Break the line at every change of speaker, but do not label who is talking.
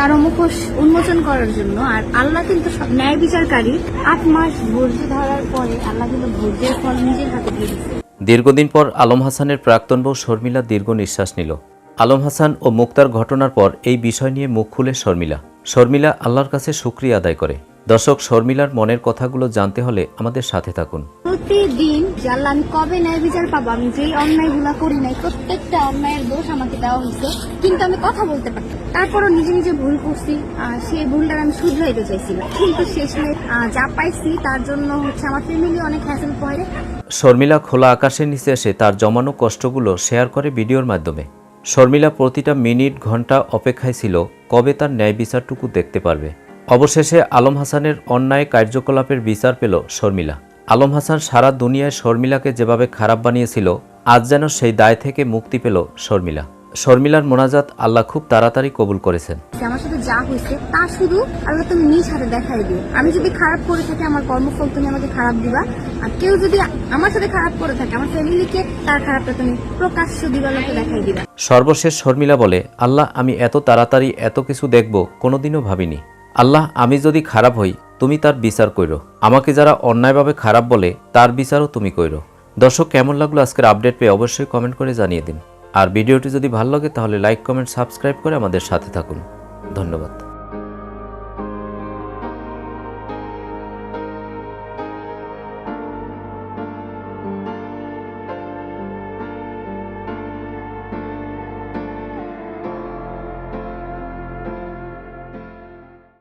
কারও মুখোশ উন্মোচন করার জন্য, আর আল্লাহ কিন্তু ন্যায় বিচারকারী। আট মাস ধৈর্য ধরার পরে আল্লাহ কিন্তু ধৈর্যের ফল নিজের হাতে দিয়ে দিচ্ছে
দীর্ঘদিন পর আলম হাসানের প্রাক্তন বউ শর্মিলা দীর্ঘ নিঃশ্বাস নিল। আলম হাসান ও মুক্তার ঘটনার পর এই বিষয় নিয়ে মুখ খুলে শর্মিলা। শর্মিলা আল্লাহর কাছে শুক্রিয়া আদায় করে। দর্শক শর্মিলার মনের কথাগুলো জানতে হলে আমাদের সাথে থাকুন।
প্রতিদিন যে আমি কবে ন্যায় বিচার পাবো? আমি যেই অন্যায়গুলো করি নাই প্রত্যেকটা অন্যায়ের দোষ আমাকে দেওয়া হয়েছে। কিন্তু আমি কথা বলতে পারতাম তারপরও নিজে নিজে ভুল করছি সেই ভুলটা আমি শুধরাইতে চাইছিলাম। কিন্তু শেষে আহ, যা পাইছি তার জন্য হচ্ছে আমার ফ্যামিলি অনেক হ্যাসেল পড়ে
শর্মিলা খোলা আকাশের নিচে এসে তার জমানো কষ্টগুলো শেয়ার করে ভিডিওর মাধ্যমে। শর্মিলা প্রতিটা মিনিট ঘণ্টা অপেক্ষায় ছিল কবে তার ন্যায় বিচারটুকু দেখতে পারবে। অবশেষে আলম হাসানের অন্যায় কার্যকলাপের বিচার পেল শর্মিলা। আলম হাসান সারা দুনিয়ায় শর্মিলাকে যেভাবে খারাপ বানিয়েছিল আজ যেন সেই দায় থেকে মুক্তি পেল শর্মিলা। শর্মিলার মোনাজাত আল্লাহ খুব তাড়াতাড়ি কবুল করেছেন।
আমার সাথে যা হয়েছে তা শুধু আল্লাহ তুমি নিজ হাতে দেখাই দিও। আমি যদি খারাপ করে থাকি আমার কর্মফল তুমি আমাকে খারাপ দিবা। আর কেউ যদি আমার সাথে খারাপ করে থাকে আমার ফ্যামিলিকে তার খারাপটা তুমি প্রকাশ্য দিবালোকে দেখাই দিবা।
সর্বশেষ শর্মিলা বলে আল্লাহ আমি এত তাড়াতাড়ি এত কিছু দেখব কোনোদিনও ভাবিনি। আল্লাহ, আমি যদি খারাপ হই, তুমি তার বিচার কইরো। আমাকে যারা অন্যায়ভাবে খারাপ বলে, তার বিচারও তুমি কইরো। দর্শক, কেমন লাগল আজকের আপডেট পেয়ে অবশ্যই কমেন্ট করে জানিয়ে দিন। আর ভিডিওটি যদি ভালো লাগে, তাহলে লাইক, কমেন্ট, সাবস্ক্রাইব করে আমাদের সাথে থাকুন। ধন্যবাদ।